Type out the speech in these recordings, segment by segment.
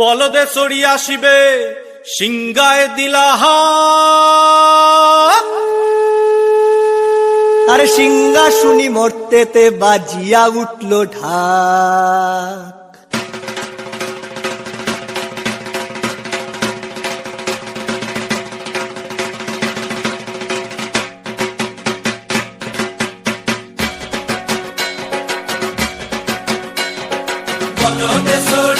বলদে চড়ি আসিবে সিংগায় দিলাহা। আর সিংহাসুনি মর্তেতে বাজিয়া উঠল ঢাক। বলদে চড়ি আসিবে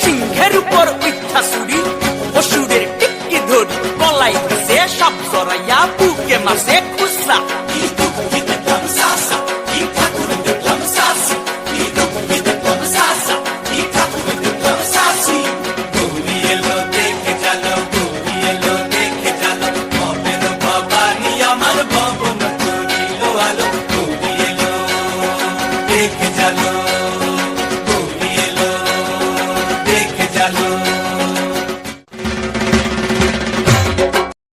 সিংহের উপর উচ্ছাসুরি অসুরের টিক্কি ধরি গলাই সে সব জড়াইয়া, বুকে মাসে খুসরা কি দুঃখ কি